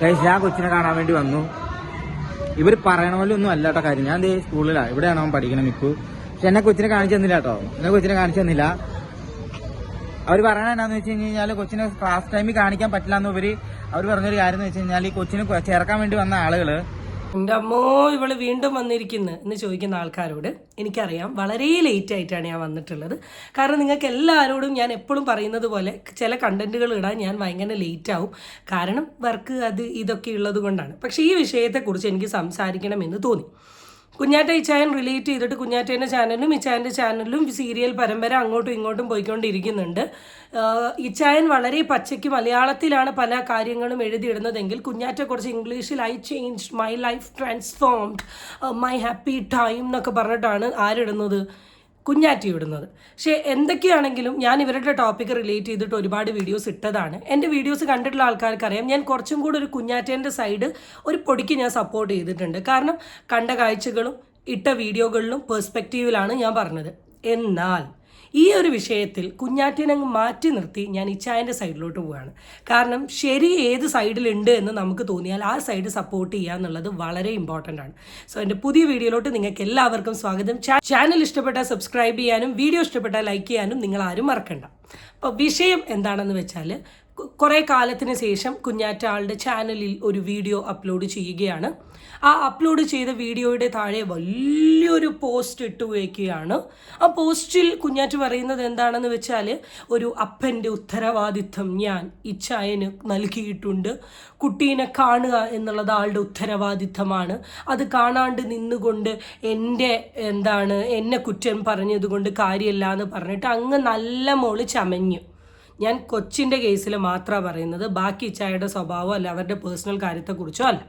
Guys ഞാൻ കൊച്ചിനെ കാണാൻ വേണ്ടി വന്നു. ഇവർ പറയണ പോലെ ഒന്നും അല്ല കാര്യം. ഞാൻ സ്കൂളിലാണ് ഇവിടെയാണ് അവൻ പഠിക്കണം മിക്കു. പക്ഷെ എന്നെ കൊച്ചിനെ കാണിച്ചു തന്നില്ല കേട്ടോ. എന്നെ കൊച്ചിനെ കാണിച്ചു തന്നില്ല. അവർ പറയണ എന്നാന്ന് വെച്ച് കഴിഞ്ഞാൽ കൊച്ചിനെ ക്ലാസ് ടൈമിൽ കാണിക്കാൻ പറ്റില്ല എന്ന് ഇവർ അവർ പറഞ്ഞൊരു കാര്യം എന്ന് വെച്ച് കഴിഞ്ഞാൽ ഈ കൊച്ചിനെ ചേർക്കാൻ വേണ്ടി വന്ന ആളുകൾ എന്റെ അമ്മോ ഇവൾ വീണ്ടും വന്നിരിക്കുന്നു എന്ന് ചോദിക്കുന്ന ആൾക്കാരോട് എനിക്കറിയാം വളരെ ലേറ്റ് ആയിട്ടാണ് ഞാൻ വന്നിട്ടുള്ളത്. കാരണം നിങ്ങൾക്ക് എല്ലാവരോടും ഞാൻ എപ്പോഴും പറയുന്നത് പോലെ ചില കണ്ടന്റുകൾ ഇടാൻ ഞാൻ ഭയങ്കര ലേറ്റ് ആവും കാരണം വർക്ക് അത് ഇതൊക്കെ ഉള്ളത് കൊണ്ടാണ്. പക്ഷേ ഈ വിഷയത്തെക്കുറിച്ച് എനിക്ക് സംസാരിക്കണമെന്ന് തോന്നി. കുഞ്ഞാറ്റ ഈ ഇച്ചായൻ റിലേറ്റ് ചെയ്തിട്ട് കുഞ്ഞാറ്റേന്റെ ചാനലും ഇച്ചായന്റെ ചാനലും സീരിയൽ പരമ്പര അങ്ങോട്ടും ഇങ്ങോട്ടും പോയിക്കൊണ്ടിരിക്കുന്നുണ്ട്. ഇച്ചായൻ വളരെ പച്ചയ്ക്ക് മലയാളത്തിലാണ് പല കാര്യങ്ങളും എഴുതിയിടുന്നതെങ്കിൽ കുഞ്ഞാറ്റ കുറച്ച് ഇംഗ്ലീഷിൽ I change my life transformed my happy time എന്നൊക്കെ പറഞ്ഞിട്ടാണ് ആരിടുന്നത്? കുഞ്ഞാറ്റി വിടുന്നത്. പക്ഷേ എന്തൊക്കെയാണെങ്കിലും ഞാൻ ഇവരുടെ ടോപ്പിക് റിലേറ്റ് ചെയ്തിട്ട് ഒരുപാട് വീഡിയോസ് ഇട്ടതാണ്. എന്റെ വീഡിയോസ് കണ്ടിട്ടുള്ള ആൾക്കാർക്കറിയാം. ഞാൻ കുറച്ചും കൂടി ഒരു കുഞ്ഞാറ്റേന്റെ സൈഡ് ഒരു പൊടിക്ക് ഞാൻ സപ്പോർട്ട് ചെയ്തിട്ടുണ്ട്. കാരണം കണ്ട കാഴ്ചകളും ഇട്ട വീഡിയോകളിലും പെർസ്പെക്റ്റീവിലാണ് ഞാൻ പറഞ്ഞത്. എന്നാൽ ഈ ഒരു വിഷയത്തിൽ കുഞ്ഞാറ്റിനെ മാറ്റി നിർത്തി ഞാൻ ഇച്ചായന്റെ സൈഡിലോട്ട് പോവുകയാണ് കാരണം ശരി ഏത് സൈഡിലുണ്ട് എന്ന് നമുക്ക് തോന്നിയാൽ ആ സൈഡ് സപ്പോർട്ട് ചെയ്യുക എന്നുള്ളത് വളരെ ഇമ്പോർട്ടന്റ് ആണ്. സോ എന്റെ പുതിയ വീഡിയോയിലോട്ട് നിങ്ങൾക്ക് എല്ലാവർക്കും സ്വാഗതം. ചാനൽ ഇഷ്ടപ്പെട്ടാൽ സബ്സ്ക്രൈബ് ചെയ്യാനും വീഡിയോ ഇഷ്ടപ്പെട്ടാൽ ലൈക്ക് ചെയ്യാനും നിങ്ങൾ ആരും മറക്കണ്ട. അപ്പോൾ വിഷയം എന്താണെന്ന് വെച്ചാൽ കുറേ കാലത്തിന് ശേഷം കുഞ്ഞാറ്റ ആളുടെ ചാനലിൽ ഒരു വീഡിയോ അപ്ലോഡ് ചെയ്യുകയാണ്. ആ അപ്ലോഡ് ചെയ്ത വീഡിയോയുടെ താഴെ വലിയൊരു പോസ്റ്റ് ഇട്ട് വയ്ക്കുകയാണ് ആ പോസ്റ്റിൽ കുഞ്ഞാറ്റ് പറയുന്നത് എന്താണെന്ന് വെച്ചാൽ ഒരു അപ്പന്റെ ഉത്തരവാദിത്വം ഞാൻ ഇച്ഛായന് നൽകിയിട്ടുണ്ട്. കുട്ടീനെ കാണുക എന്നുള്ളത് ആളുടെ ഉത്തരവാദിത്തമാണ് അത് കാണാണ്ട് നിന്നുകൊണ്ട് എന്റെ എന്താണ് എന്നെ കുറ്റം പറഞ്ഞതുകൊണ്ട് കാര്യമില്ല എന്ന് പറഞ്ഞിട്ട് അങ്ങ് നല്ല മോൾ ചമഞ്ഞു. ഞാൻ കൊച്ചിന്റെ കേസിൽ മാത്രമാണ് പറയുന്നത്. ബാക്കി ഇച്ചായയുടെ സ്വഭാവം അല്ല അവരുടെ പേഴ്സണൽ കാര്യത്തെക്കുറിച്ചോ അല്ല.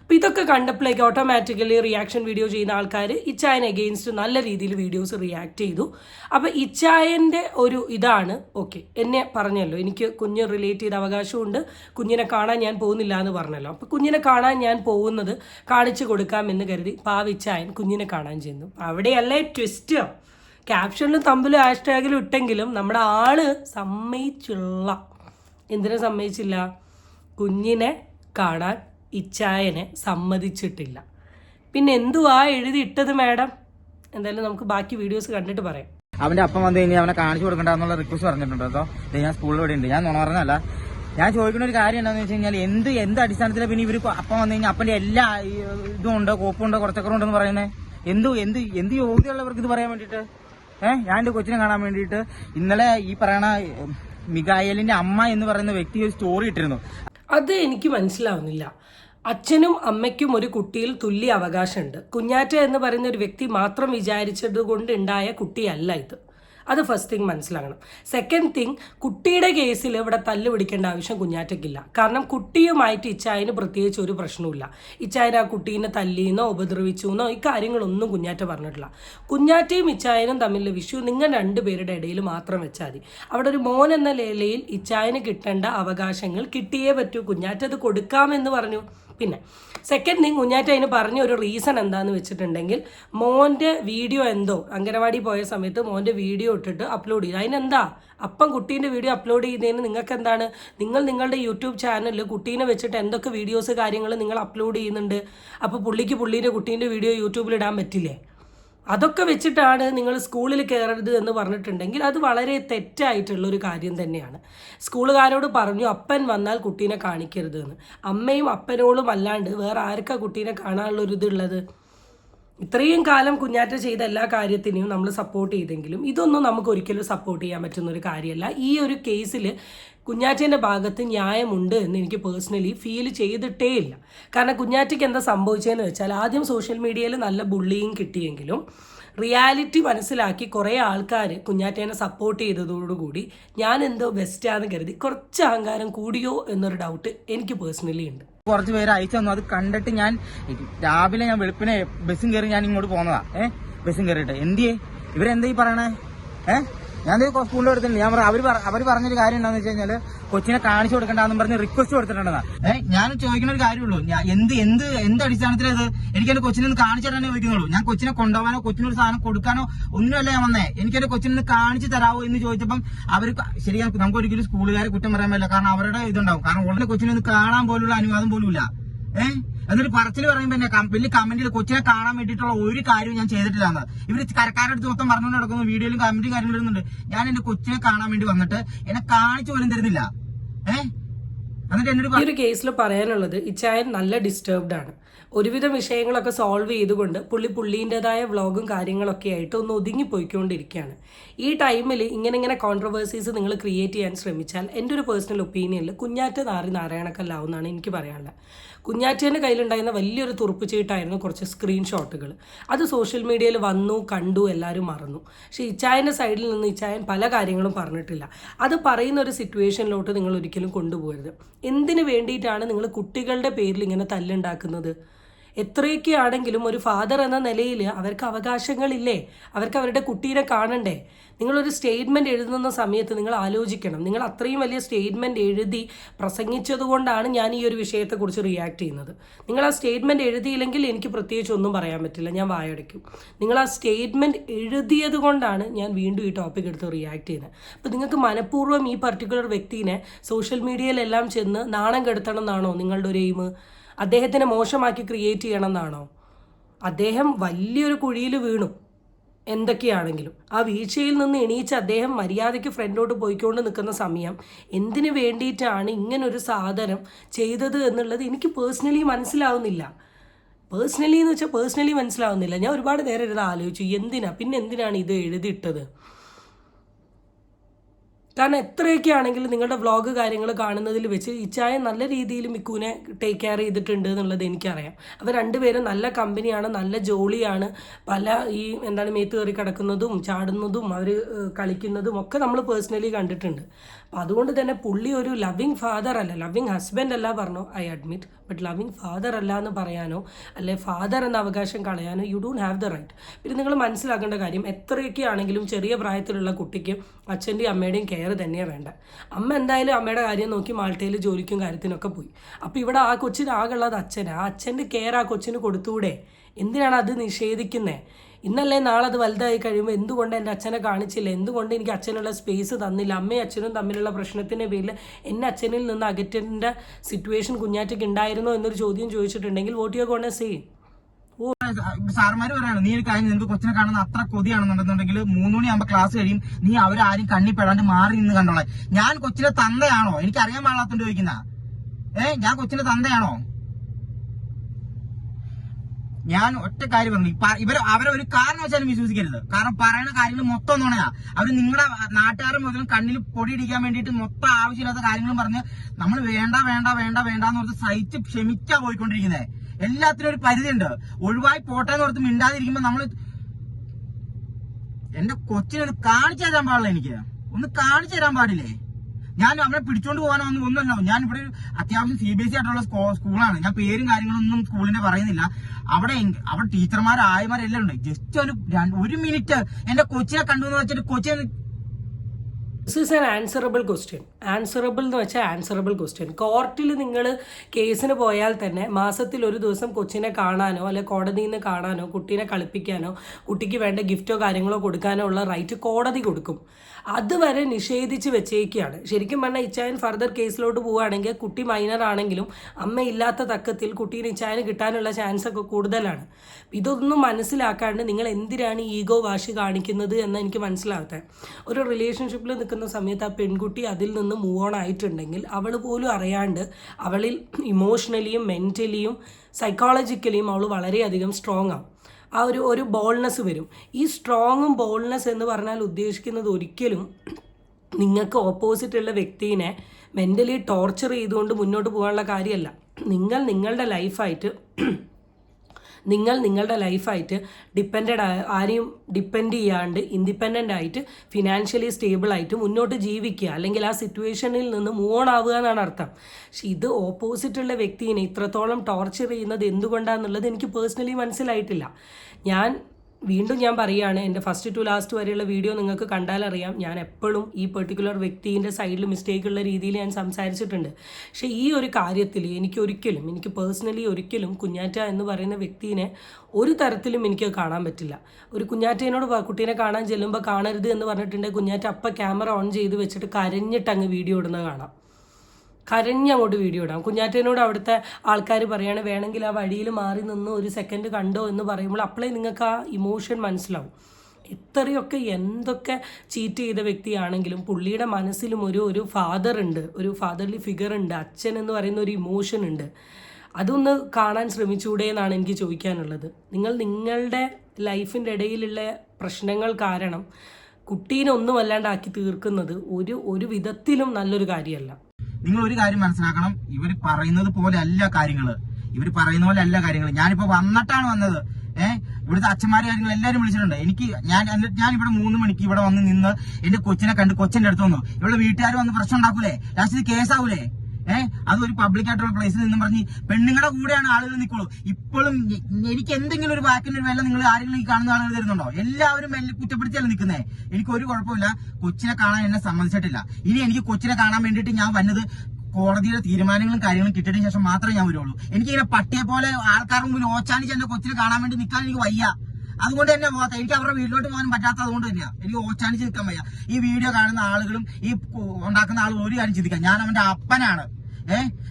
അപ്പോൾ ഇതൊക്കെ കണ്ടപ്പോഴേക്ക് ഓട്ടോമാറ്റിക്കലി റിയാക്ഷൻ വീഡിയോ ചെയ്യുന്ന ആൾക്കാർ ഇച്ചായൻ എഗെയിൻസ്റ്റ് നല്ല രീതിയിൽ വീഡിയോസ് റിയാക്ട് ചെയ്തു. അപ്പോൾ ഇച്ചായന്റെ ഒരു ഇതാണ് ഓക്കെ എന്നെ പറഞ്ഞല്ലോ. എനിക്ക് കുഞ്ഞ് റിലേറ്റ് ചെയ്ത അവകാശമുണ്ട്. കുഞ്ഞിനെ കാണാൻ ഞാൻ പോകുന്നില്ല എന്ന് പറഞ്ഞല്ലോ. അപ്പോൾ കുഞ്ഞിനെ കാണാൻ ഞാൻ പോകുന്നത് കാണിച്ചു കൊടുക്കാമെന്ന് കരുതി പാവിച്ചായൻ കുഞ്ഞിനെ കാണാൻ ചെന്നു. അവിടെയല്ലേ ട്വിസ്റ്റ് ക്യാപ്ഷനിലും തമ്പിലും ഹാഷ്ടാഗിലും ഇട്ടെങ്കിലും നമ്മുടെ ആൾ സമ്മതിച്ചുള്ള. എന്തിനെ സമ്മതിച്ചില്ല? കുഞ്ഞിനെ കാണാൻ ഇച്ചായനെ സമ്മതിച്ചിട്ടില്ല. പിന്നെ എന്തുവാ എഴുതി ഇട്ടത് മാഡം? എന്തായാലും നമുക്ക് ബാക്കി വീഡിയോസ് കണ്ടിട്ട് പറയാം. അവന്റെ അപ്പം വന്നു കഴിഞ്ഞാൽ അവനെ കാണിച്ചു കൊടുക്കണ്ടെന്നുള്ള റിക്വസ്റ്റ് പറഞ്ഞിട്ടുണ്ട് കേട്ടോ. ഞാൻ സ്കൂളിൽ ഇവിടെ ഉണ്ട്. ഞാൻ നുണ പറഞ്ഞല്ല ഞാൻ ചോദിക്കുന്ന ഒരു കാര്യം എന്താണെന്ന് വെച്ച് കഴിഞ്ഞാൽ എന്ത് എന്ത് അടിസ്ഥാനത്തിലാണ് പിന്നെ ഇവർ അപ്പം വന്നു കഴിഞ്ഞാൽ അപ്പന്റെ എല്ലാ ഇതും ഉണ്ട് കോപ്പുണ്ട് കുറച്ചക്കറും ഉണ്ടെന്ന് പറയുന്നത് എന്ത് എന്ത് എന്ത് യോഗ്യതയുള്ളവർക്ക് ഇത് പറയാൻ വേണ്ടിയിട്ട്? ഏഹ് ഞാൻ എന്റെ കൊച്ചിനെ കാണാൻ വേണ്ടിയിട്ട് ഇന്നലെ ഈ പറയണ മികായലിന്റെ അമ്മ എന്ന് പറയുന്ന വ്യക്തി ഒരു സ്റ്റോറി ഇട്ടിരുന്നു. അത് എനിക്ക് മനസ്സിലാവുന്നില്ല. അച്ഛനും അമ്മയ്ക്കും ഒരു കുട്ടിയിൽ തുല്യ അവകാശമുണ്ട്. കുഞ്ഞാറ്റ എന്ന് പറയുന്ന ഒരു വ്യക്തി മാത്രം വിചാരിച്ചത് കൊണ്ട് ഉണ്ടായ കുട്ടിയല്ല ഇത്. അത് ഫസ്റ്റ് തിങ് മനസ്സിലാകണം സെക്കൻഡ് തിങ് കുട്ടിയുടെ കേസിൽ ഇവിടെ തല്ല് പിടിക്കേണ്ട ആവശ്യം കുഞ്ഞാറ്റയ്ക്കില്ല. കാരണം കുട്ടിയുമായിട്ട് ഇച്ചായന് പ്രത്യേകിച്ച് ഒരു പ്രശ്നമില്ല ഇച്ചായൻ ആ കുട്ടീനെ തല്ലിയെന്നോ ഉപദ്രവിച്ചു എന്നോ ഈ കാര്യങ്ങളൊന്നും കുഞ്ഞാറ്റ പറഞ്ഞിട്ടില്ല. കുഞ്ഞാറ്റയും ഇച്ചായനും തമ്മിലുള്ള വിഷു നിങ്ങൾ രണ്ടുപേരുടെ ഇടയിൽ മാത്രം വെച്ചാൽ മതി. അവിടെ ഒരു മോൻ എന്ന ലേലയിൽ ഇച്ചായന് കിട്ടേണ്ട അവകാശങ്ങൾ കിട്ടിയേ പറ്റൂ. കുഞ്ഞാറ്റ അത് കൊടുക്കാമെന്ന് പറഞ്ഞു. പിന്നെ സെക്കൻഡ് തിങ് കുഞ്ഞാറ്റ അതിന് പറഞ്ഞ ഒരു റീസൺ എന്താണെന്ന് വെച്ചിട്ടുണ്ടെങ്കിൽ മോന്റെ വീഡിയോ എന്തോ അംഗനവാടി പോയ സമയത്ത് മോന്റെ വീഡിയോ ഇട്ടിട്ട് അപ്ലോഡ് ചെയ്തു. അതിനെന്താ? അപ്പം കുട്ടീന്റെ വീഡിയോ അപ്ലോഡ് ചെയ്യുന്നതിന് നിങ്ങൾക്ക് എന്താണ് നിങ്ങൾ നിങ്ങളുടെ യൂട്യൂബ് ചാനലിൽ കുട്ടീനെ വെച്ചിട്ട് എന്തൊക്കെ വീഡിയോസ് കാര്യങ്ങൾ നിങ്ങൾ അപ്ലോഡ് ചെയ്യുന്നുണ്ട്? അപ്പോൾ പുള്ളിക്ക് പുള്ളീന്റെ കുട്ടീന്റെ വീഡിയോ യൂട്യൂബിൽ ഇടാൻ പറ്റില്ലേ? അതൊക്കെ വെച്ചിട്ടാണ് നിങ്ങൾ സ്കൂളിൽ കയറരുത് എന്ന് പറഞ്ഞിട്ടുണ്ടെങ്കിൽ അത് വളരെ തെറ്റായിട്ടുള്ള ഒരു കാര്യം തന്നെയാണ്. സ്കൂളുകാരോട് പറഞ്ഞു അപ്പൻ വന്നാൽ കുട്ടീനെ കാണിക്കരുത് എന്ന്. അമ്മയും അപ്പനോളും അല്ലാണ്ട് വേറെ ആർക്കാ കുട്ടീനെ കാണാനുള്ള ഒരു ഇതുള്ളത് ഇത്രയും കാലം കുഞ്ഞാറ്റ ചെയ്ത എല്ലാ കാര്യത്തിനെയും നമ്മൾ സപ്പോർട്ട് ചെയ്തെങ്കിലും ഇതൊന്നും നമുക്ക് ഒരിക്കലും സപ്പോർട്ട് ചെയ്യാൻ പറ്റുന്ന ഒരു കാര്യമല്ല. ഈ ഒരു കേസിൽ കുഞ്ഞാറ്റേന്റെ ഭാഗത്ത് ന്യായമുണ്ട് എന്ന് എനിക്ക് പേഴ്സണലി ഫീൽ ചെയ്തിട്ടേ ഇല്ല. കാരണം കുഞ്ഞാറ്റയ്ക്ക് എന്താ സംഭവിച്ചതെന്ന് വെച്ചാൽ ആദ്യം സോഷ്യൽ മീഡിയയിൽ നല്ല ബുള്ളിയും കിട്ടിയെങ്കിലും റിയാലിറ്റി മനസ്സിലാക്കി കുറേ ആൾക്കാർ കുഞ്ഞാറ്റേനെ സപ്പോർട്ട് ചെയ്തതോടുകൂടി ഞാൻ എന്തോ ബെസ്റ്റാന്ന് കരുതി. കുറച്ച് അഹങ്കാരം കൂടിയോ എന്നൊരു ഡൗട്ട് എനിക്ക് പേഴ്സണലി ഉണ്ട്. കുറച്ച് പേര് അയച്ചു തന്നു. അത് കണ്ടിട്ട് ഞാൻ രാവിലെ ഞാൻ വെളുപ്പിനെ ബസ്സും കയറി ഞാൻ ഇങ്ങോട്ട് പോന്നതാ. ഏഹ് ബസ്സും കയറിയിട്ട് എന്തിയേ? ഇവരെന്താ ഈ പറയണേ? ഏഹ് ഞാൻ സ്കൂളിൽ എടുത്തിട്ടുണ്ട്. ഞാൻ അവർ അവർ പറഞ്ഞൊരു കാര്യം എന്താണെന്ന് വെച്ച് കഴിഞ്ഞാൽ കൊച്ചിനെ കാണിച്ചു കൊടുക്കണ്ടെന്ന് പറഞ്ഞ് റിക്വസ്റ്റ് കൊടുത്തിട്ടുണ്ടെന്നാ. ഏഹ് ഞാൻ ചോദിക്കുന്ന ഒരു കാര്യമുള്ളൂ എന്ത് എന്ത് എന്ത് അടിസ്ഥാനത്തിലാണ് ഇത്? എനിക്ക് എന്റെ കൊച്ചിനെ കാണിച്ചു തരാനേ ചോദിക്കുന്നുള്ളൂ. ഞാൻ കൊച്ചിനെ കൊണ്ടുപോകാനോ കൊച്ചിനൊരു സാധനം കൊടുക്കാനോ ഒന്നുമല്ല ഞാൻ വന്നേ. എനിക്ക് എന്റെ കൊച്ചിനെ കാണിച്ചു തരാവോ എന്ന് ചോദിച്ചപ്പം അവർ ശരിയാണ് നമുക്ക് ഒരിക്കലും സ്കൂളുകാരെ കുറ്റം പറയാൻ പറ്റില്ല കാരണം അവരുടെ ഇതുണ്ടാവും. കാരണം ഉടനെ കൊച്ചിനെ ഒന്ന് കാണാൻ പോലുള്ള അനുവാദം പോലും ഇല്ല ഏഹ് എന്നിട്ട് പറച്ചിൽ പറയുമ്പോ എന്നെ കം- വലിയ കമന്റിൽ കൊച്ചിനെ കാണാൻ വേണ്ടിയിട്ടുള്ള ഒരു കാര്യവും ഞാൻ ചെയ്തിട്ടില്ല ഇവർ കരക്കാരുടെ അടുത്ത് മൊത്തം പറഞ്ഞു നടക്കുന്നു. വീഡിയോയിലും കമന്റും കാര്യങ്ങളും വരുന്നുണ്ട് ഞാൻ എന്റെ കൊച്ചിനെ കാണാൻ വേണ്ടി വന്നിട്ട് എന്നെ കാണിച്ചു പോലും തരുന്നില്ല. ഏഹ് ഈ ഒരു കേസിൽ പറയാനുള്ളത് ഇച്ചായൻ നല്ല ഡിസ്റ്റർബ്ഡ് ആണ്. ഒരുവിധം വിഷയങ്ങളൊക്കെ സോൾവ് ചെയ്തുകൊണ്ട് പുള്ളി പുള്ളീന്റെതായ വ്ളോഗും കാര്യങ്ങളൊക്കെ ആയിട്ട് ഒന്ന് ഒതുങ്ങിപ്പോയിക്കൊണ്ടിരിക്കുകയാണ്. ഈ ടൈമിൽ ഇങ്ങനെ ഇങ്ങനെ കോൺട്രവേഴ്സീസ് നിങ്ങൾ ക്രിയേറ്റ് ചെയ്യാൻ ശ്രമിച്ചാൽ എന്റെ ഒരു പേഴ്സണൽ ഒപ്പീനിയനിൽ കുഞ്ഞാറ്റ നാറി നാരായണക്കല്ലാവുന്നതാണ് എനിക്ക് പറയാനുള്ളത്. കുഞ്ഞാറ്റേന്റെ കയ്യിലുണ്ടായിരുന്ന വലിയൊരു തുറുപ്പ് ചീട്ടായിരുന്നു കുറച്ച് സ്ക്രീൻഷോട്ടുകൾ അത് സോഷ്യൽ മീഡിയയിൽ വന്നു കണ്ടു എല്ലാവരും മറന്നു. പക്ഷേ ഇച്ചായന്റെ സൈഡിൽ നിന്ന് ഇച്ചായൻ പല കാര്യങ്ങളും പറഞ്ഞിട്ടില്ല. അത് പറയുന്ന ഒരു സിറ്റുവേഷനിലോട്ട് നിങ്ങൾ ഒരിക്കലും കൊണ്ടുപോകരുത്. എന്തിനു വേണ്ടിയിട്ടാണ് നിങ്ങൾ കുട്ടികളുടെ പേരിൽ ഇങ്ങനെ തല്ലുണ്ടാക്കുന്നത്? എത്രയൊക്കെ ആണെങ്കിലും ഒരു ഫാദർ എന്ന നിലയിൽ അവർക്ക് അവകാശങ്ങളില്ലേ? അവർക്ക് അവരുടെ കുട്ടീനെ കാണണ്ടേ? നിങ്ങളൊരു സ്റ്റേറ്റ്മെന്റ് എഴുതുന്ന സമയത്ത് നിങ്ങൾ ആലോചിക്കണം. നിങ്ങൾ അത്രയും വലിയ സ്റ്റേറ്റ്മെന്റ് എഴുതി പ്രസംഗിച്ചതുകൊണ്ടാണ് ഞാൻ ഈ ഒരു വിഷയത്തെക്കുറിച്ച് റിയാക്ട് ചെയ്യുന്നത്. നിങ്ങൾ ആ സ്റ്റേറ്റ്മെന്റ് എഴുതിയില്ലെങ്കിൽ എനിക്ക് പ്രത്യേകിച്ച് ഒന്നും പറയാൻ പറ്റില്ല. ഞാൻ വായടയ്ക്കും. നിങ്ങൾ ആ സ്റ്റേറ്റ്മെന്റ് എഴുതിയത് കൊണ്ടാണ് ഞാൻ വീണ്ടും ഈ ടോപ്പിക് എടുത്ത് റിയാക്ട് ചെയ്യുന്നത്. അപ്പോൾ നിങ്ങൾക്ക് മനഃപൂർവം ഈ പർട്ടിക്കുലർ വ്യക്തിനെ സോഷ്യൽ മീഡിയയിലെല്ലാം ചെന്ന് നാണം കെടുത്തണം എന്നാണോ നിങ്ങളുടെ ഒരു എയിം അദ്ദേഹത്തിനെ മോശമാക്കി ക്രിയേറ്റ് ചെയ്യണമെന്നാണോ? അദ്ദേഹം വലിയൊരു കുഴിയിൽ വീണു. എന്തൊക്കെയാണെങ്കിലും. ആ വീഴ്ചയിൽ നിന്ന് എണീച്ച് അദ്ദേഹം മര്യാദയ്ക്ക് ഫ്രണ്ടോട്ട് പോയിക്കൊണ്ട് നിൽക്കുന്ന സമയം എന്തിനു വേണ്ടിയിട്ടാണ് ഇങ്ങനൊരു സാധനം ചെയ്തത് എന്നുള്ളത് എനിക്ക് പേഴ്സണലി മനസ്സിലാവുന്നില്ല. പേഴ്സണലി എന്ന് വെച്ചാൽ പേഴ്സണലി മനസ്സിലാവുന്നില്ല. ഞാൻ ഒരുപാട് നേരം ഇരുന്ന് ആലോചിച്ചു എന്തിനാ? പിന്നെ എന്തിനാണ് ഇത് എഴുതിയിട്ടത്? കാരണം എത്രയൊക്കെ ആണെങ്കിലും നിങ്ങളുടെ വ്ളോഗ് കാര്യങ്ങൾ കാണുന്നതിൽ വെച്ച് ഇച്ചായ നല്ല രീതിയിൽ മിക്കുവിനെ ടേക്ക് കെയർ ചെയ്തിട്ടുണ്ട് എന്നുള്ളത് എനിക്കറിയാം. അവർ രണ്ടുപേരും നല്ല കമ്പനിയാണ് നല്ല ജോളിയാണ്. പല ഈ എന്താണ് മേത്ത് കയറി കിടക്കുന്നതും ചാടുന്നതും അവർ കളിക്കുന്നതും ഒക്കെ നമ്മൾ പേഴ്സണലി കണ്ടിട്ടുണ്ട്. അപ്പോൾ അതുകൊണ്ട് തന്നെ പുള്ളി ഒരു ലവിങ് ഫാദർ അല്ല. ലവിങ് ഹസ്ബൻഡ് അല്ല പറഞ്ഞു? I admit but loving father അല്ല എന്ന് പറയാനോ? അല്ലെ ഫാദർ എന്ന അവകാശം കളയാനോ? You don't have the right പിന്നെ നിങ്ങൾ മനസ്സിലാക്കേണ്ട കാര്യം എത്രയൊക്കെ ആണെങ്കിലും ചെറിയ പ്രായത്തിലുള്ള കുട്ടിക്ക് അച്ഛന്റെയും അമ്മയുടെയും കെയർ തന്നെയാണ് വേണ്ട. അമ്മ എന്തായാലും അമ്മയുടെ കാര്യം നോക്കി മാൾട്ടയിൽ ജോലിക്കും കാര്യത്തിനൊക്കെ പോയി. അപ്പോൾ ഇവിടെ ആ കൊച്ചിന് ആകെയുള്ളത് അച്ഛനാണ് ആ അച്ഛന്റെ കെയർ ആ കൊച്ചിന് കൊടുത്തുകൂടെ എന്തിനാണ് അത് നിഷേധിക്കുന്നത് ഇന്നല്ലേ നാളെ അത് വലുതായി കഴിയുമ്പോൾ എന്തുകൊണ്ട് എന്റെ അച്ഛനെ കാണിച്ചില്ല? എന്തുകൊണ്ട് എനിക്ക് അച്ഛനുള്ള സ്പേസ് തന്നില്ല? അമ്മയും അച്ഛനും തമ്മിലുള്ള പ്രശ്നത്തിന്റെ പേരിൽ എന്നെ അച്ഛനിൽ നിന്ന് അകറ്റേണ്ട സിറ്റുവേഷൻ കുഞ്ഞാറ്റയ്ക്ക് ഉണ്ടായിരുന്നോ എന്നൊരു ചോദ്യം ചോദിച്ചിട്ടുണ്ടെങ്കിൽ വോട്ട് യു ഗോണ സേ സാർമാര് പറയാണ് നീ ഒരു കാര്യം നിനക്ക് കൊച്ചിനെ കാണുന്ന അത്ര കൊതിയാണെന്നുണ്ടെന്നുണ്ടെങ്കിൽ മൂന്ന് മണിയാകുമ്പോ ക്ലാസ് കഴിയും. നീ അവരാരും കണ്ണി പെടാണ്ട് മാറി നിന്ന് കണ്ടോളെ. ഞാൻ കൊച്ചിനെ തന്തയാണോ? എനിക്ക് അറിയാൻ പാടാത്തോണ്ട് ചോദിക്കുന്ന. ഏ ഞാൻ കൊച്ചിന്റെ തന്തയാണോ? ഞാൻ ഒറ്റ കാര്യം പറഞ്ഞു. ഇവർ അവരെ ഒരു കാരണം വെച്ചാലും വിശ്വസിക്കരുത്. കാരണം പറയുന്ന കാര്യങ്ങൾ മൊത്തം നുണയാ അവർ നിങ്ങളുടെ നാട്ടുകാരെ മുതലും കണ്ണിൽ പൊടിയിടിക്കാൻ വേണ്ടിയിട്ട് മൊത്തം ആവശ്യമില്ലാത്ത കാര്യങ്ങളും പറഞ്ഞ് നമ്മൾ വേണ്ട വേണ്ട വേണ്ട വേണ്ട എന്ന് പറഞ്ഞ് സഹിച്ച് ക്ഷമിച്ചാ പോയിക്കൊണ്ടിരിക്കുന്നത് എല്ലാത്തിനും ഒരു പരിധിയുണ്ട്. ഒഴിവായി പോട്ടെ എന്ന് ഓർത്ത് മിണ്ടാതിരിക്കുമ്പോ നമ്മൾ എന്റെ കൊച്ചിനൊന്ന് കാണിച്ചു തരാൻ പാടില്ല എനിക്ക്. ഒന്ന് കാണിച്ചു തരാൻ പാടില്ലേ? ഞാൻ അവനെ പിടിച്ചോണ്ട് പോകാനോ ഒന്നും ഒന്നല്ലോ ഞാൻ ഇവിടെ അത്യാവശ്യം സി ബി എസ് സി ആയിട്ടുള്ള സ്കൂളാണ്. ഞാൻ പേരും കാര്യങ്ങളൊന്നും സ്കൂളിന്റെ പറയുന്നില്ല. അവിടെ അവിടെ ടീച്ചർമാർ ആയമാരെല്ലാം ഉണ്ട്. ജസ്റ്റ് ഒരു ഒരു മിനിറ്റ് എന്റെ കൊച്ചിനെ കണ്ടു എന്ന് വെച്ചിട്ട് കൊച്ചിനെ ആൻ ആൻസറബിൾ ക്വസ്റ്റ്യൻ ആൻസറബിൾ എന്ന് വെച്ചാൽ ആൻസറബിൾ ക്വസ്റ്റ്യൻ കോർട്ടിൽ നിങ്ങൾ കേസിന് പോയാൽ തന്നെ മാസത്തിൽ ഒരു ദിവസം കൊച്ചിനെ കാണാനോ അല്ലെ കോടതിയിൽ നിന്ന് കാണാനോ കുട്ടീനെ കളിപ്പിക്കാനോ കുട്ടിക്ക് വേണ്ട ഗിഫ്റ്റോ കാര്യങ്ങളോ കൊടുക്കാനോ ഉള്ള റൈറ്റ് കോടതി കൊടുക്കും. അതുവരെ നിഷേധിച്ച് വെച്ചേക്കുകയാണ് ശരിക്കും പറഞ്ഞാൽ ഇച്ചായൻ ഫർദർ കേസിലോട്ട് പോവുകയാണെങ്കിൽ കുട്ടി മൈനർ ആണെങ്കിലും അമ്മ ഇല്ലാത്ത തക്കത്തിൽ കുട്ടീന് ഇച്ചായന് കിട്ടാനുള്ള ചാൻസ് ഒക്കെ കൂടുതലാണ്. ഇതൊന്നും മനസ്സിലാക്കാണ്ട് നിങ്ങൾ എന്തിനാണ് ഈഗോ വാശി കാണിക്കുന്നത് എന്ന് എനിക്ക് മനസ്സിലാകട്ടെ ഒരു റിലേഷൻഷിപ്പിൽ നിൽക്കുന്ന സമയത്ത് ആ പെൺകുട്ടി അതിൽ നിന്ന് മൂവ് ഓൺ ആയിട്ടുണ്ടെങ്കിൽ അവൾ പോലും അറിയാണ്ട് അവളിൽ ഇമോഷണലിയും മെന്റലിയും സൈക്കോളജിക്കലിയും അവൾ വളരെയധികം സ്ട്രോങ് ആവും ആ ഒരു ഒരു ബോൾനെസ് വരും. ഈ സ്ട്രോങ്ങും ബോൾനെസ് എന്ന് പറഞ്ഞാൽ ഉദ്ദേശിക്കുന്നത് ഒരിക്കലും നിങ്ങൾക്ക് ഓപ്പോസിറ്റുള്ള വ്യക്തിനെ മെന്റലി ടോർച്ചർ ചെയ്തുകൊണ്ട് മുന്നോട്ട് പോകാനുള്ള കാര്യമല്ല. നിങ്ങൾ നിങ്ങളുടെ ലൈഫായിട്ട് നിങ്ങൾ നിങ്ങളുടെ ലൈഫായിട്ട് ഡിപ്പെൻഡഡ് ആരെയും ഡിപ്പെൻഡ് ചെയ്യാണ്ട് ഇൻഡിപെൻഡന്റ് ആയിട്ട് ഫിനാൻഷ്യലി സ്റ്റേബിൾ ആയിട്ട് മുന്നോട്ട് ജീവിക്കുക. അല്ലെങ്കിൽ ആ സിറ്റുവേഷനിൽ നിന്ന് മൂവ് ഓൺ ആവുക എന്നാണ് അർത്ഥം. പക്ഷെ ഇത് ഓപ്പോസിറ്റുള്ള വ്യക്തിയെ ഇത്രത്തോളം ടോർച്ചർ ചെയ്യുന്നത് എന്തുകൊണ്ടാണെന്നുള്ളത് എനിക്ക് പേഴ്സണലി മനസ്സിലായിട്ടില്ല. ഞാൻ വീണ്ടും ഞാൻ പറയുകയാണ് എന്റെ ഫസ്റ്റ് ടു ലാസ്റ്റ് വരെയുള്ള വീഡിയോ നിങ്ങൾക്ക് കണ്ടാലറിയാം ഞാൻ എപ്പോഴും ഈ പെർട്ടിക്കുലർ വ്യക്തിന്റെ സൈഡിൽ മിസ്റ്റേക്ക് ഉള്ള രീതിയിൽ ഞാൻ സംസാരിച്ചിട്ടുണ്ട്. പക്ഷേ ഈ ഒരു കാര്യത്തിൽ എനിക്ക് ഒരിക്കലും എനിക്ക് പേഴ്സണലി ഒരിക്കലും കുഞ്ഞാറ്റ എന്ന് പറയുന്ന വ്യക്തിനെ ഒരു തരത്തിലും എനിക്ക് കാണാൻ പറ്റില്ല. ഒരു കുഞ്ഞാറ്റേനോട് കുട്ടീനെ കാണാൻ ചെല്ലുമ്പോൾ കാണരുത് എന്ന് പറഞ്ഞിട്ടുണ്ടെങ്കിൽ കുഞ്ഞാറ്റ അപ്പം ക്യാമറ ഓൺ ചെയ്ത് വെച്ചിട്ട് കരഞ്ഞിട്ട് അങ്ങ് വീഡിയോ ഇടുന്നത് കാണാം. കരഞ്ഞങ്ങോട്ട് വീഡിയോ ഇടാം. കുഞ്ഞാറ്റേനോട് അവിടുത്തെ ആൾക്കാർ പറയുകയാണ് വേണമെങ്കിൽ ആ വഴിയിൽ മാറി നിന്ന് ഒരു സെക്കൻഡ് കണ്ടോ? എന്ന് പറയുമ്പോൾ അപ്പോഴേ നിങ്ങൾക്ക് ആ ഇമോഷൻ മനസ്സിലാവും. ഇത്രയൊക്കെ എന്തൊക്കെ ചീറ്റ് ചെയ്ത വ്യക്തിയാണെങ്കിലും പുള്ളിയുടെ മനസ്സിലും ഒരു ഒരു ഫാദർ ഉണ്ട് ഒരു ഫാദർലി ഫിഗർ ഉണ്ട് അച്ഛൻ എന്ന് പറയുന്ന ഒരു ഇമോഷൻ ഉണ്ട്. അതൊന്ന് കാണാൻ ശ്രമിച്ചൂടെ എന്നാണ് എനിക്ക് ചോദിക്കാനുള്ളത്. നിങ്ങൾ നിങ്ങളുടെ ലൈഫിന്റെ ഇടയിലുള്ള പ്രശ്നങ്ങൾ കാരണം കുട്ടീനെ ഒന്നും അല്ലാണ്ടാക്കി തീർക്കുന്നത് ഒരു ഒരു വിധത്തിലും നല്ലൊരു കാര്യമല്ല. നിങ്ങൾ ഒരു കാര്യം മനസ്സിലാക്കണം. ഇവർ പറയുന്നത് പോലെ അല്ല കാര്യങ്ങൾ ഇവർ പറയുന്ന പോലെ അല്ല കാര്യങ്ങൾ ഞാനിപ്പോ വന്നിട്ടാണ് വന്നത്. ഏഹ് ഇവിടുത്തെ അച്ഛന്മാരെ കാര്യങ്ങൾ എല്ലാവരും വിളിച്ചിട്ടുണ്ട്. എനിക്ക് ഞാൻ ഞാൻ ഇവിടെ മൂന്ന് മണിക്ക് ഇവിടെ വന്ന് നിന്ന് എന്റെ കൊച്ചിനെ കണ്ട് കൊച്ചിന്റെ അടുത്ത് വന്നു. ഇവിടെ വീട്ടുകാർ വന്ന് പ്രശ്നം ഉണ്ടാക്കൂലേ? ലാസ്റ്റ് കേസാവൂലേ ഏഹ് അത് ഒരു പബ്ലിക് ആയിട്ടുള്ള പ്ലേസിൽ നിന്നും പറഞ്ഞ് പെണ്ണുങ്ങളുടെ കൂടെയാണ് ആളുകൾ നിൽക്കുള്ളൂ ഇപ്പോഴും എനിക്ക് എന്തെങ്കിലും ഒരു വാക്കിന്റെ വില നിങ്ങൾ ആരെങ്കിലും കാണുന്ന ആളുകൾ തരുന്നുണ്ടോ? എല്ലാവരും കുറ്റപ്പെടുത്തിയല്ല നിൽക്കുന്നേ എനിക്ക് ഒരു കുഴപ്പമില്ല. കൊച്ചിനെ കാണാൻ എന്നെ സമ്മതിച്ചിട്ടില്ല. ഇനി എനിക്ക് കൊച്ചിനെ കാണാൻ വേണ്ടിട്ട് ഞാൻ വന്നത് കോടതിയുടെ തീരുമാനങ്ങളും കാര്യങ്ങളും കിട്ടിയതിന് ശേഷം മാത്രമേ ഞാൻ വരുള്ളൂ. എനിക്കിങ്ങനെ പട്ടിയെ പോലെ ആൾക്കാർ മുമ്പിൽ ഓച്ചാനിച്ച് എന്റെ കൊച്ചിനെ കാണാൻ വേണ്ടി നിൽക്കാൻ എനിക്ക് വയ്യ. അതുകൊണ്ട് തന്നെ പോകാത്ത. എനിക്ക് അവരുടെ വീട്ടിലോട്ട് പോകാൻ പറ്റാത്തത് കൊണ്ട് തന്നെയാ. എനിക്ക് ഓച്ചാനിച്ച് നിൽക്കാൻ വയ്യ. ഈ വീഡിയോ കാണുന്ന ആളുകളും ഈ ഉണ്ടാക്കുന്ന ആളും ഒരു കാര്യം ചിന്തിക്കാം. ഞാൻ അവന്റെ അപ്പനാണ്.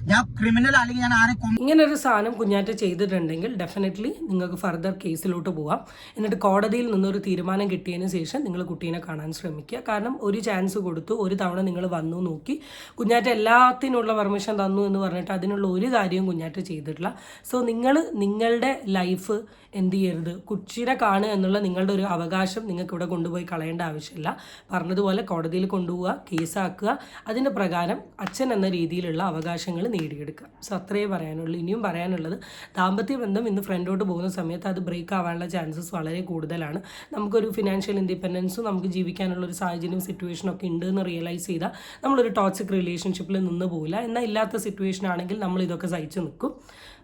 ഞാൻ ക്രിമിനൽ ഞാൻ ഇങ്ങനെ ഒരു സാധനം കുഞ്ഞാറ്റ ചെയ്തിട്ടുണ്ടെങ്കിൽ ഡെഫിനറ്റ്ലി നിങ്ങൾക്ക് ഫർദർ കേസിലോട്ട് പോവാം. എന്നിട്ട് കോടതിയിൽ നിന്നൊരു തീരുമാനം കിട്ടിയതിന് ശേഷം നിങ്ങൾ കുട്ടീനെ കാണാൻ ശ്രമിക്കുക. കാരണം ഒരു ചാൻസ് കൊടുത്തു ഒരു തവണ നിങ്ങൾ വന്നു നോക്കി. കുഞ്ഞാറ്റ എല്ലാത്തിനുള്ള പെർമിഷൻ തന്നു എന്ന് പറഞ്ഞിട്ട് അതിനുള്ള ഒരു കാര്യവും കുഞ്ഞാറ്റ ചെയ്തിട്ടില്ല. സോ നിങ്ങൾ നിങ്ങളുടെ ലൈഫ് എന്ത് ചെയ്യരുത്? കുച്ചിനെ കാണുക എന്നുള്ള നിങ്ങളുടെ ഒരു അവകാശം നിങ്ങൾക്ക് ഇവിടെ കൊണ്ടുപോയി കളയേണ്ട ആവശ്യമില്ല. പറഞ്ഞതുപോലെ കോടതിയിൽ കൊണ്ടുപോവുക കേസാക്കുക അതിന്റെ പ്രകാരം അച്ഛൻ എന്ന രീതിയിലുള്ള അവകാശങ്ങൾ നേടിയെടുക്കുക. സോ അത്രയേ പറയാനുള്ളൂ. ഇനിയും പറയാനുള്ളത് ദാമ്പത്യ ബന്ധം ഇന്ന് ഫ്രണ്ടോട്ട് പോകുന്ന സമയത്ത് അത് ബ്രേക്ക് ആവാനുള്ള ചാൻസസ് വളരെ കൂടുതലാണ്. നമുക്കൊരു ഫിനാൻഷ്യൽ ഇൻഡിപെൻഡൻസും നമുക്ക് ജീവിക്കാനുള്ള ഒരു സാഹചര്യം സിറ്റുവേഷനും ഒക്കെ ഉണ്ട് എന്ന് റിയലൈസ് ചെയ്താൽ നമ്മളൊരു ടോക്സിക് റിലേഷൻഷിപ്പിൽ നിന്ന് പോകില്ല എന്നാൽ ഇല്ലാത്ത സിറ്റുവേഷൻ ആണെങ്കിൽ നമ്മൾ ഇതൊക്കെ സഹിച്ചു നിൽക്കും.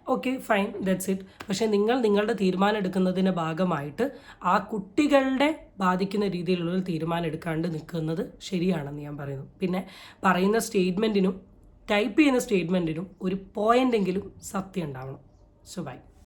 ഓക്കെ ഫൈൻ ദറ്റ്സ് ഇറ്റ് പക്ഷേ നിങ്ങൾ നിങ്ങളുടെ തീരുമാനം എടുക്കുന്നതിന്റെ ഭാഗമായിട്ട് ആ കുട്ടികളുടെ ബാധിക്കുന്ന രീതിയിലുള്ള ഒരു തീരുമാനം എടുക്കാണ്ട് നിൽക്കുന്നത് ശരിയാണെന്ന് ഞാൻ പറയുന്നു. പിന്നെ പറയുന്ന സ്റ്റേറ്റ്മെന്റിനും ടൈപ്പ് ചെയ്യുന്ന സ്റ്റേറ്റ്മെന്റിനും ഒരു പോയിന്റെങ്കിലും സത്യം ഉണ്ടാവണം. So by